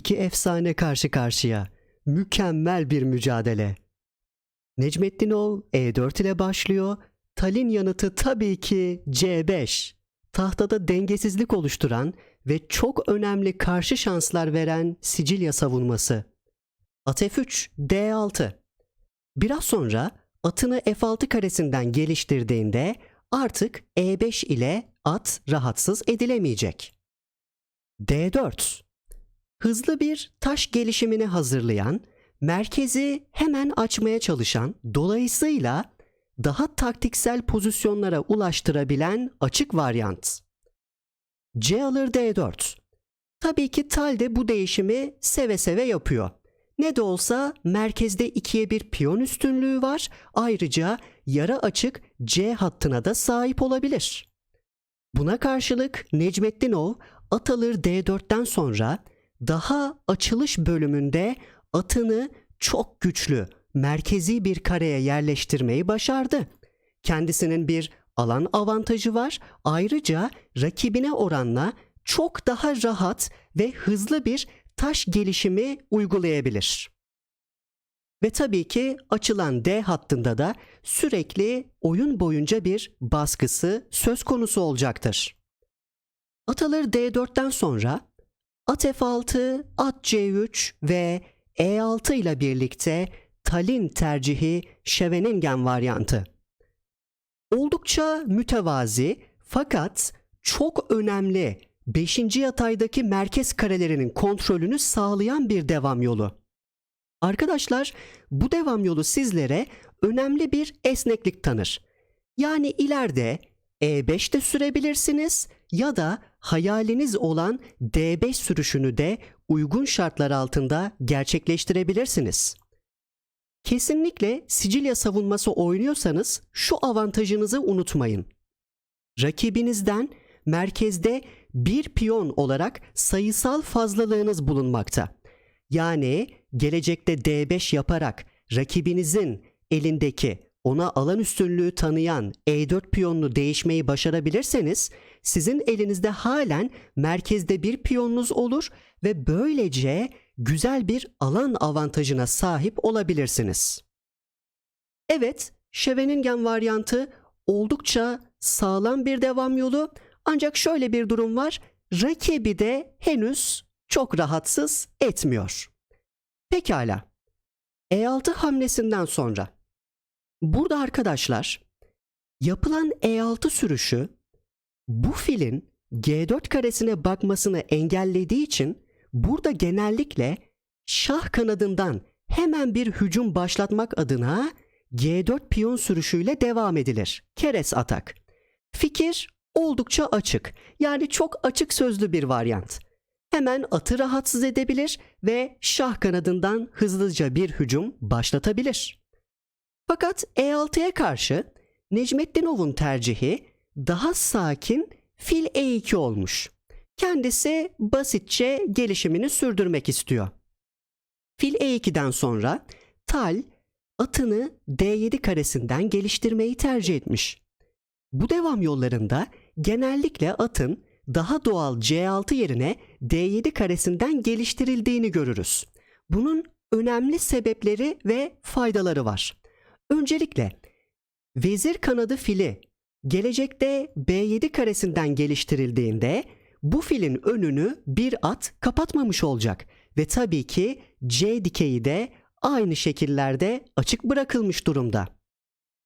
İki efsane karşı karşıya. Mükemmel bir mücadele. Necmettinov E4 ile başlıyor. Talin yanıtı tabii ki C5. Tahtada dengesizlik oluşturan ve çok önemli karşı şanslar veren Sicilya savunması. At F3, D6. Biraz sonra atını F6 karesinden geliştirdiğinde artık E5 ile at rahatsız edilemeyecek. D4. Hızlı bir taş gelişimini hazırlayan, merkezi hemen açmaya çalışan, dolayısıyla daha taktiksel pozisyonlara ulaştırabilen açık varyant. C alır D4. Tabii ki Tal de bu değişimi seve seve yapıyor. Ne de olsa merkezde ikiye bir piyon üstünlüğü var. Ayrıca yara açık C hattına da sahip olabilir. Buna karşılık Necmettinov at alır D4'ten sonra daha açılış bölümünde atını çok güçlü, merkezi bir kareye yerleştirmeyi başardı. Kendisinin bir alan avantajı var. Ayrıca rakibine oranla çok daha rahat ve hızlı bir taş gelişimi uygulayabilir. Ve tabii ki açılan D hattında da sürekli oyun boyunca bir baskısı söz konusu olacaktır. At alır D4'ten sonra at F6, at C3 ve E6 ile birlikte Talin tercihi Scheveningen varyantı. Oldukça mütevazi fakat çok önemli 5. yataydaki merkez karelerinin kontrolünü sağlayan bir devam yolu. Arkadaşlar bu devam yolu sizlere önemli bir esneklik tanır. Yani ileride E5 de sürebilirsiniz ya da hayaliniz olan D5 sürüşünü de uygun şartlar altında gerçekleştirebilirsiniz. Kesinlikle Sicilya savunması oynuyorsanız şu avantajınızı unutmayın. Rakibinizden merkezde bir piyon olarak sayısal fazlalığınız bulunmakta. Yani gelecekte D5 yaparak rakibinizin elindeki ona alan üstünlüğü tanıyan E4 piyonunu değişmeyi başarabilirseniz sizin elinizde halen merkezde bir piyonunuz olur ve böylece güzel bir alan avantajına sahip olabilirsiniz. Evet, Scheveningen varyantı oldukça sağlam bir devam yolu ancak şöyle bir durum var. Rakibi de henüz çok rahatsız etmiyor. Pekala. E6 hamlesinden sonra burada arkadaşlar yapılan E6 sürüşü bu filin G4 karesine bakmasını engellediği için burada genellikle şah kanadından hemen bir hücum başlatmak adına G4 piyon sürüşüyle devam edilir. Keres atak. Fikir oldukça açık. Yani çok açık sözlü bir varyant. Hemen atı rahatsız edebilir ve şah kanadından hızlıca bir hücum başlatabilir. Fakat E6'ya karşı Necmettinov'un tercihi daha sakin fil E2 olmuş. Kendisi basitçe gelişimini sürdürmek istiyor. Fil E2'den sonra Tal atını D7 karesinden geliştirmeyi tercih etmiş. Bu devam yollarında genellikle atın daha doğal C6 yerine D7 karesinden geliştirildiğini görürüz. Bunun önemli sebepleri ve faydaları var. Öncelikle vezir kanadı fili gelecekte B7 karesinden geliştirildiğinde bu filin önünü bir at kapatmamış olacak ve tabii ki C dikeyi de aynı şekillerde açık bırakılmış durumda.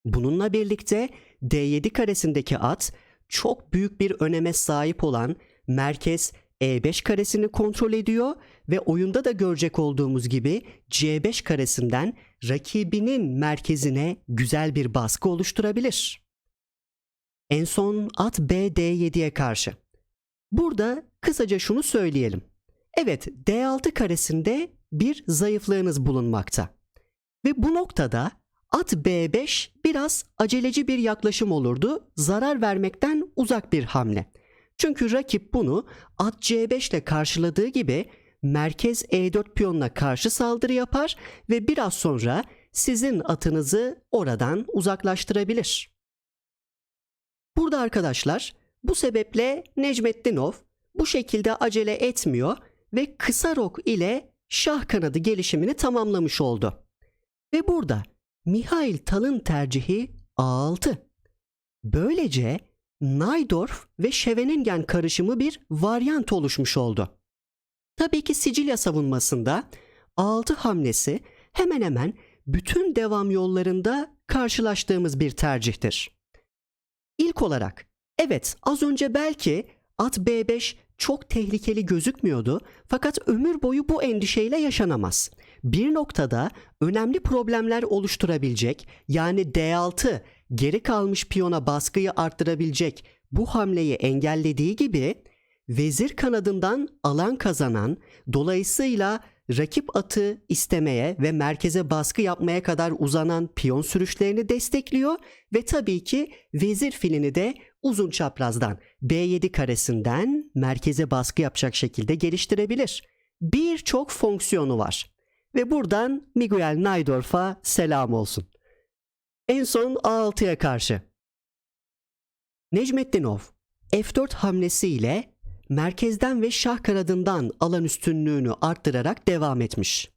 Bununla birlikte D7 karesindeki at çok büyük bir öneme sahip olan merkez E5 karesini kontrol ediyor ve oyunda da görecek olduğumuz gibi C5 karesinden rakibinin merkezine güzel bir baskı oluşturabilir. En son at B D7'ye karşı. Burada kısaca şunu söyleyelim. Evet D6 karesinde bir zayıflığınız bulunmakta. Ve bu noktada at B5 biraz aceleci bir yaklaşım olurdu. Zarar vermekten uzak bir hamle. Çünkü rakip bunu at C5 ile karşıladığı gibi merkez E4 piyonuna karşı saldırı yapar ve biraz sonra sizin atınızı oradan uzaklaştırabilir. Burada arkadaşlar bu sebeple Necmettinov bu şekilde acele etmiyor ve kısa rok ile şah kanadı gelişimini tamamlamış oldu. Ve burada Mihail Tal'ın tercihi A6. Böylece Najdorf ve Scheveningen karışımı bir varyant oluşmuş oldu. Tabii ki Sicilya savunmasında A6 hamlesi hemen hemen bütün devam yollarında karşılaştığımız bir tercihtir. İlk olarak, evet az önce belki at B5 çok tehlikeli gözükmüyordu fakat ömür boyu bu endişeyle yaşanamaz. Bir noktada önemli problemler oluşturabilecek yani D6 geri kalmış piyona baskıyı arttırabilecek bu hamleyi engellediği gibi vezir kanadından alan kazanan dolayısıyla rakip atı istemeye ve merkeze baskı yapmaya kadar uzanan piyon sürüşlerini destekliyor ve tabii ki vezir filini de uzun çaprazdan B7 karesinden merkeze baskı yapacak şekilde geliştirebilir. Birçok fonksiyonu var. Ve buradan Miguel Najdorf'a selam olsun. En son A6'ya karşı. Necmettinov F4 hamlesiyle merkezden ve şah kanadından alan üstünlüğünü arttırarak devam etmiş.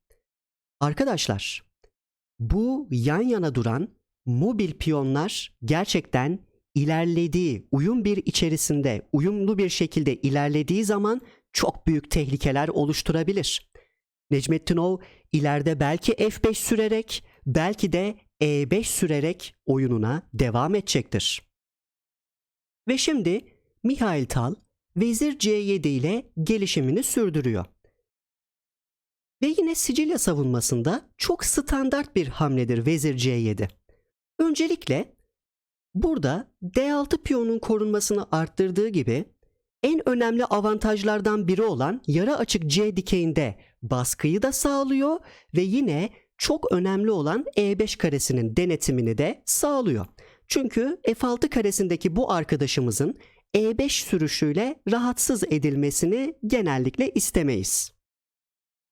Arkadaşlar, bu yan yana duran mobil piyonlar gerçekten ilerlediği, uyum bir içerisinde, uyumlu bir şekilde ilerlediği zaman çok büyük tehlikeler oluşturabilir. Necmettinov ileride belki F5 sürerek, belki de E5 sürerek oyununa devam edecektir. Ve şimdi Mihail Tal Vezir C7 ile gelişimini sürdürüyor. Ve yine Sicilya savunmasında çok standart bir hamledir Vezir C7. Öncelikle burada D6 piyonun korunmasını arttırdığı gibi en önemli avantajlardan biri olan yarı açık C dikeyinde baskıyı da sağlıyor ve yine çok önemli olan E5 karesinin denetimini de sağlıyor. Çünkü F6 karesindeki bu arkadaşımızın E5 sürüşüyle rahatsız edilmesini genellikle istemeyiz.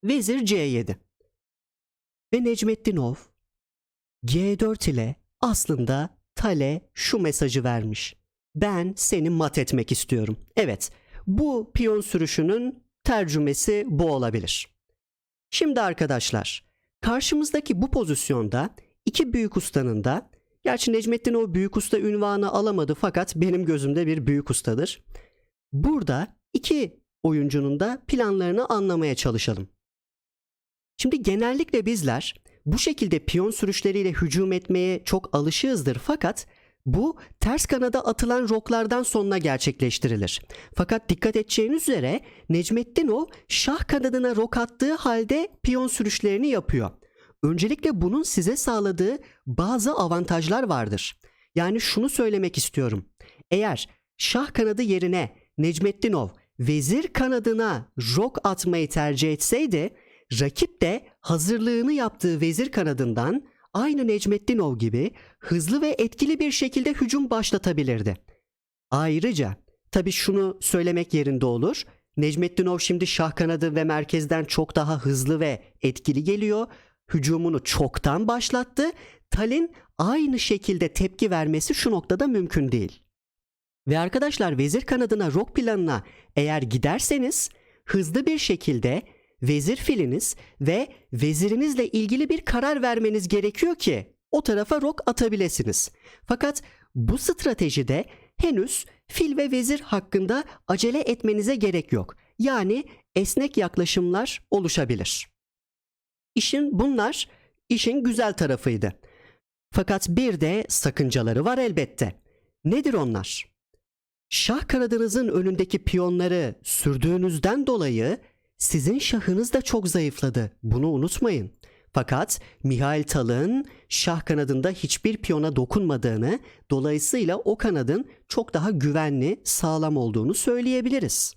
Vezir C7 ve Necmettinov G4 ile aslında Tale şu mesajı vermiş. Ben seni mat etmek istiyorum. Evet, bu piyon sürüşünün tercümesi bu olabilir. Şimdi arkadaşlar, karşımızdaki bu pozisyonda iki büyük ustanın da Gerçi Necmettin o büyük usta ünvanı alamadı fakat benim gözümde bir büyük ustadır. Burada iki oyuncunun da planlarını anlamaya çalışalım. Şimdi genellikle bizler bu şekilde piyon sürüşleriyle hücum etmeye çok alışığızdır fakat bu ters kanada atılan roklardan sonra gerçekleştirilir. Fakat dikkat edeceğiniz üzere Necmettin o şah kanadına rok attığı halde piyon sürüşlerini yapıyor. Öncelikle bunun size sağladığı bazı avantajlar vardır. Yani şunu söylemek istiyorum. Eğer şah kanadı yerine Necmettinov vezir kanadına rok atmayı tercih etseydi, rakip de hazırlığını yaptığı vezir kanadından aynı Necmettinov gibi hızlı ve etkili bir şekilde hücum başlatabilirdi. Ayrıca tabi şunu söylemek yerinde olur. Necmettinov şimdi şah kanadı ve merkezden çok daha hızlı ve etkili geliyor hücumunu çoktan başlattı. Tal'in aynı şekilde tepki vermesi şu noktada mümkün değil. Ve arkadaşlar vezir kanadına rok planına eğer giderseniz hızlı bir şekilde vezir filiniz ve vezirinizle ilgili bir karar vermeniz gerekiyor ki o tarafa rok atabilirsiniz. Fakat bu stratejide henüz fil ve vezir hakkında acele etmenize gerek yok. Yani esnek yaklaşımlar oluşabilir. İşin bunlar işin güzel tarafıydı. Fakat bir de sakıncaları var elbette. Nedir onlar? Şah kanadınızın önündeki piyonları sürdüğünüzden dolayı sizin şahınız da çok zayıfladı. Bunu unutmayın. Fakat Mihail Tal'ın şah kanadında hiçbir piyona dokunmadığını, dolayısıyla o kanadın çok daha güvenli, sağlam olduğunu söyleyebiliriz.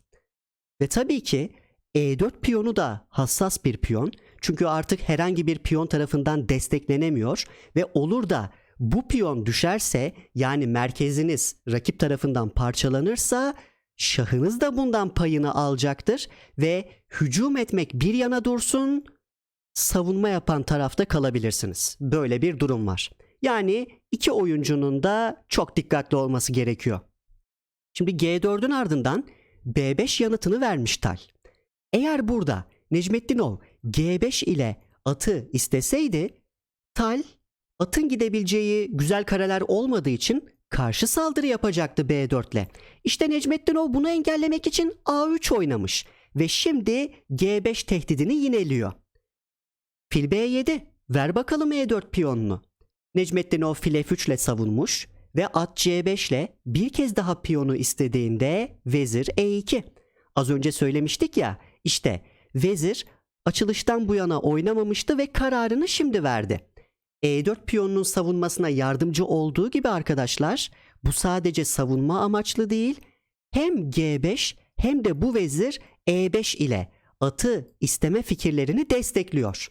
Ve tabii ki E4 piyonu da hassas bir piyon çünkü artık herhangi bir piyon tarafından desteklenemiyor ve olur da bu piyon düşerse yani merkeziniz rakip tarafından parçalanırsa şahınız da bundan payını alacaktır ve hücum etmek bir yana dursun savunma yapan tarafta kalabilirsiniz. Böyle bir durum var. Yani iki oyuncunun da çok dikkatli olması gerekiyor. Şimdi G4'ün ardından B5 yanıtını vermiş Tal. Eğer burada Necmettinov G5 ile atı isteseydi Tal atın gidebileceği güzel kareler olmadığı için karşı saldırı yapacaktı B4 ile. İşte Necmettinov bunu engellemek için A3 oynamış ve şimdi G5 tehdidini yineliyor. Fil B7 ver bakalım E4 piyonunu. Necmettinov fil F3 ile savunmuş ve at C5 ile bir kez daha piyonu istediğinde vezir E2. Az önce söylemiştik ya işte vezir açılıştan bu yana oynamamıştı ve kararını şimdi verdi. E4 piyonunun savunmasına yardımcı olduğu gibi arkadaşlar bu sadece savunma amaçlı değil hem G5 hem de bu vezir E5 ile atı isteme fikirlerini destekliyor.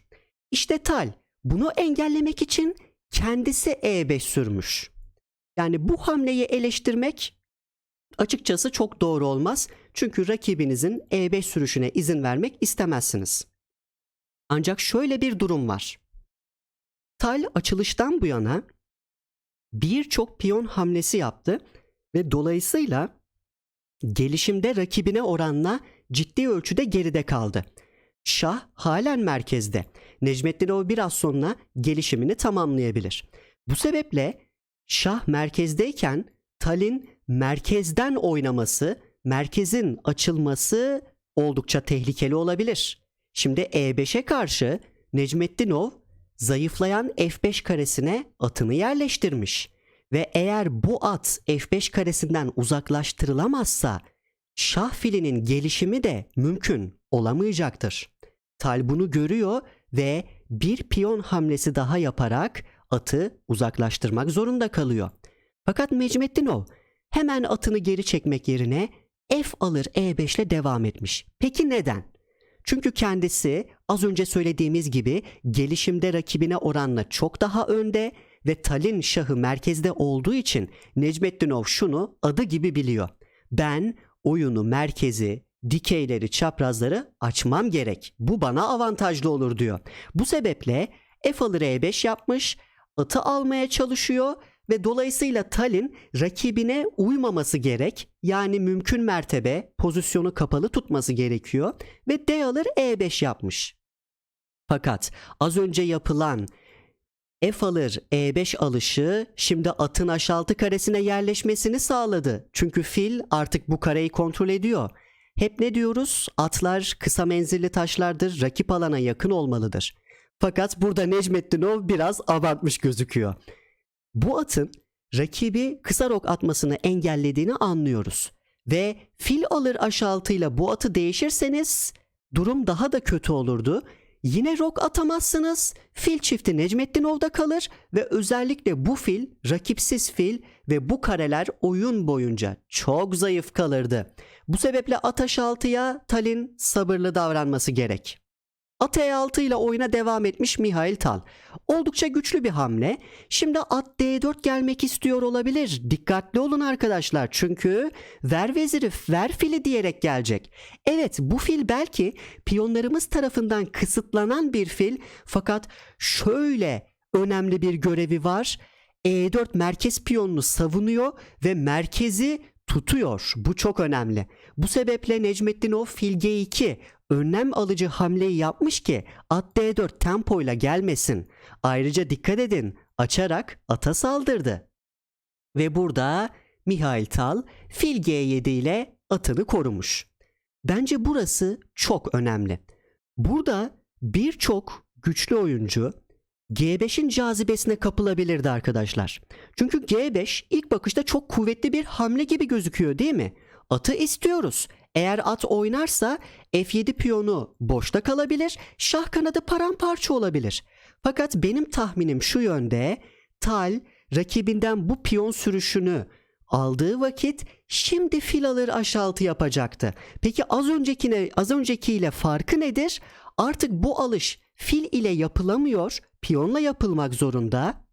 İşte Tal bunu engellemek için kendisi E5 sürmüş. Yani bu hamleyi eleştirmek açıkçası çok doğru olmaz. Çünkü rakibinizin E5 sürüşüne izin vermek istemezsiniz. Ancak şöyle bir durum var. Tal açılıştan bu yana birçok piyon hamlesi yaptı ve dolayısıyla gelişimde rakibine oranla ciddi ölçüde geride kaldı. Şah halen merkezde. Necmettinov biraz sonra gelişimini tamamlayabilir. Bu sebeple Şah merkezdeyken Tal'in merkezden oynaması, merkezin açılması oldukça tehlikeli olabilir. Şimdi E5'e karşı Necmettinov zayıflayan F5 karesine atını yerleştirmiş ve eğer bu at F5 karesinden uzaklaştırılamazsa şah filinin gelişimi de mümkün olamayacaktır. Tal bunu görüyor ve bir piyon hamlesi daha yaparak atı uzaklaştırmak zorunda kalıyor. Fakat Necmettinov hemen atını geri çekmek yerine F alır E5 ile devam etmiş. Peki neden? Çünkü kendisi az önce söylediğimiz gibi gelişimde rakibine oranla çok daha önde ve Talin şahı merkezde olduğu için Necmettinov şunu adı gibi biliyor. Ben oyunu merkezi, dikeyleri, çaprazları açmam gerek. Bu bana avantajlı olur diyor. Bu sebeple F alır E5 yapmış, atı almaya çalışıyor ve dolayısıyla Talin rakibine uymaması gerek. Yani mümkün mertebe pozisyonu kapalı tutması gerekiyor ve D alır E5 yapmış. Fakat az önce yapılan F alır E5 alışı şimdi atın aşaltı karesine yerleşmesini sağladı. Çünkü fil artık bu kareyi kontrol ediyor. Hep ne diyoruz? Atlar kısa menzilli taşlardır, rakip alana yakın olmalıdır. Fakat burada Necmettinov biraz abartmış gözüküyor. Bu atın rakibi kısa rok atmasını engellediğini anlıyoruz. Ve fil alır aşaltıyla bu atı değişirseniz durum daha da kötü olurdu. Yine rok atamazsınız. Fil çifti Necmettinov'da kalır ve özellikle bu fil rakipsiz fil ve bu kareler oyun boyunca çok zayıf kalırdı. Bu sebeple at aşaltıya Talin sabırlı davranması gerek. At E6 ile oyuna devam etmiş Mihail Tal. Oldukça güçlü bir hamle. Şimdi at D4 gelmek istiyor olabilir. Dikkatli olun arkadaşlar çünkü ver veziri ver fili diyerek gelecek. Evet bu fil belki piyonlarımız tarafından kısıtlanan bir fil fakat şöyle önemli bir görevi var. E4 merkez piyonunu savunuyor ve merkezi tutuyor. Bu çok önemli. Bu sebeple Necmettinov fil G2 önlem alıcı hamleyi yapmış ki at D4 tempoyla gelmesin. Ayrıca dikkat edin açarak ata saldırdı. Ve burada Mihail Tal fil G7 ile atını korumuş. Bence burası çok önemli. Burada birçok güçlü oyuncu G5'in cazibesine kapılabilirdi arkadaşlar. Çünkü G5 ilk bakışta çok kuvvetli bir hamle gibi gözüküyor değil mi? Atı istiyoruz. Eğer at oynarsa F7 piyonu boşta kalabilir, şah kanadı paramparça olabilir. Fakat benim tahminim şu yönde, Tal rakibinden bu piyon sürüşünü aldığı vakit şimdi fil alır aşaltı yapacaktı. Peki az öncekine az öncekiyle farkı nedir? Artık bu alış fil ile yapılamıyor, piyonla yapılmak zorunda.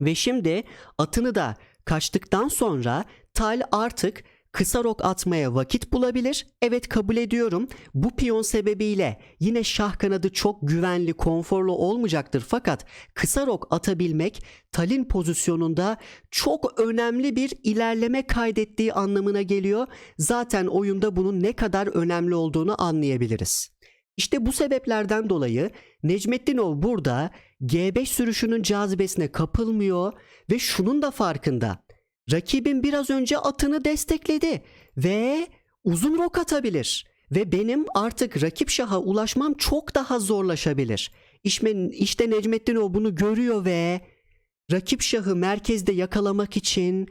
Ve şimdi atını da kaçtıktan sonra Tal artık kısa rok atmaya vakit bulabilir. Evet kabul ediyorum. Bu piyon sebebiyle yine şah kanadı çok güvenli, konforlu olmayacaktır. Fakat kısa rok atabilmek Talin pozisyonunda çok önemli bir ilerleme kaydettiği anlamına geliyor. Zaten oyunda bunun ne kadar önemli olduğunu anlayabiliriz. İşte bu sebeplerden dolayı Necmettinov burada G5 sürüşünün cazibesine kapılmıyor ve şunun da farkında. Rakibin biraz önce atını destekledi ve uzun rok atabilir. Ve benim artık rakip şaha ulaşmam çok daha zorlaşabilir. İşte, işte Necmettinov bunu görüyor ve rakip şahı merkezde yakalamak için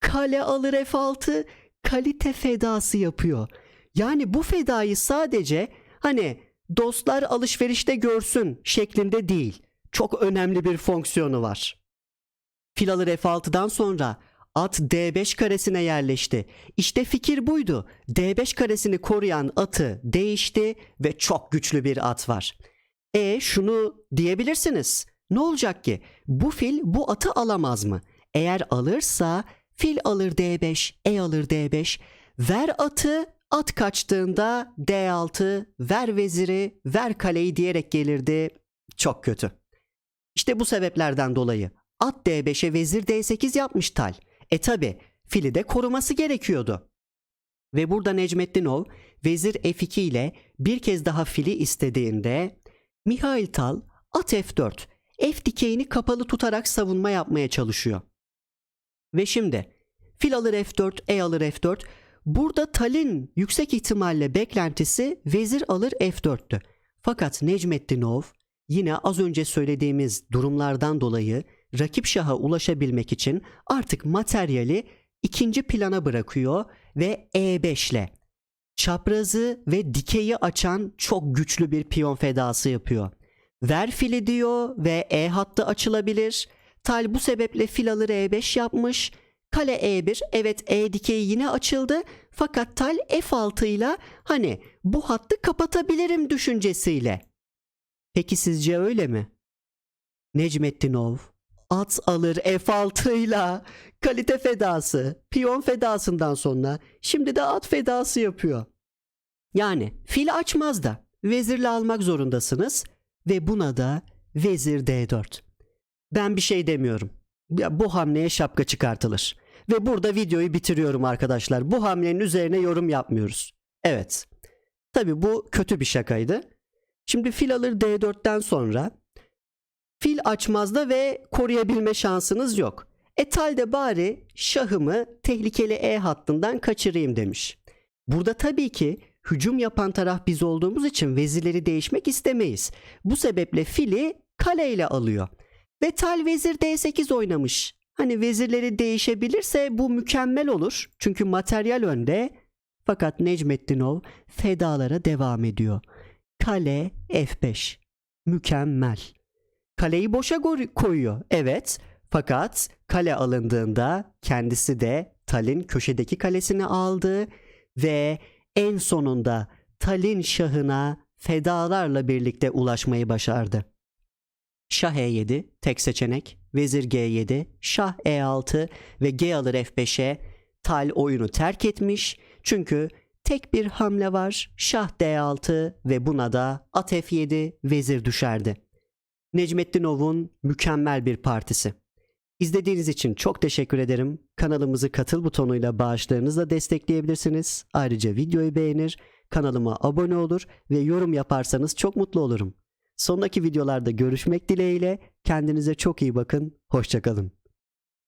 kale alır F6 kalite fedası yapıyor. Yani bu fedayı sadece hani dostlar alışverişte görsün şeklinde değil. Çok önemli bir fonksiyonu var. Fil alır F6'dan sonra at D5 karesine yerleşti. İşte fikir buydu. D5 karesini koruyan atı değişti ve çok güçlü bir at var. E şunu diyebilirsiniz. Ne olacak ki? Bu fil bu atı alamaz mı? Eğer alırsa fil alır D5, E alır D5. Ver atı, at kaçtığında D6, ver veziri, ver kaleyi diyerek gelirdi. Çok kötü. İşte bu sebeplerden dolayı at D5'e vezir D8 yapmış Tal. E tabi fili de koruması gerekiyordu. Ve burada Necmettinov vezir F2 ile bir kez daha fili istediğinde Mihail Tal at F4 F dikeyini kapalı tutarak savunma yapmaya çalışıyor. Ve şimdi fil alır F4 E alır F4 burada Tal'in yüksek ihtimalle beklentisi vezir alır F4'tü. Fakat Necmettinov yine az önce söylediğimiz durumlardan dolayı rakip şaha ulaşabilmek için artık materyali ikinci plana bırakıyor ve E5 ile çaprazı ve dikeyi açan çok güçlü bir piyon fedası yapıyor. Ver fili diyor ve E hattı açılabilir. Tal bu sebeple fil alır E5 yapmış. Kale E1 evet E dikeyi yine açıldı fakat Tal F6 ile hani bu hattı kapatabilirim düşüncesiyle. Peki sizce öyle mi? Necmettinov at alır F6 ile kalite fedası, piyon fedasından sonra şimdi de at fedası yapıyor. Yani fil açmaz da vezirle almak zorundasınız ve buna da vezir D4. Ben bir şey demiyorum. Ya bu hamleye şapka çıkartılır. Ve burada videoyu bitiriyorum arkadaşlar. Bu hamlenin üzerine yorum yapmıyoruz. Evet. Tabi bu kötü bir şakaydı. Şimdi fil alır D4'ten sonra fil açmazda ve koruyabilme şansınız yok. Etalde bari şahımı tehlikeli E hattından kaçırayım demiş. Burada tabii ki hücum yapan taraf biz olduğumuz için vezirleri değişmek istemeyiz. Bu sebeple fili kaleyle alıyor. Ve tal vezir D8 oynamış. Hani vezirleri değişebilirse bu mükemmel olur. Çünkü materyal önde. Fakat Necmettinov fedalara devam ediyor. Kale F5. Mükemmel. Kaleyi boşa koyuyor. Evet. Fakat kale alındığında kendisi de Tal'in köşedeki kalesini aldı ve en sonunda Tal'in şahına fedalarla birlikte ulaşmayı başardı. Şah E7 tek seçenek, vezir G7, şah E6 ve G alır F5'e Tal oyunu terk etmiş. Çünkü tek bir hamle var. Şah D6 ve buna da at F7 vezir düşerdi. Necmettinov'un mükemmel bir partisi. İzlediğiniz için çok teşekkür ederim. Kanalımızı katıl butonuyla bağışlarınızla destekleyebilirsiniz. Ayrıca videoyu beğenir, kanalıma abone olur ve yorum yaparsanız çok mutlu olurum. Sonraki videolarda görüşmek dileğiyle kendinize çok iyi bakın. Hoşçakalın.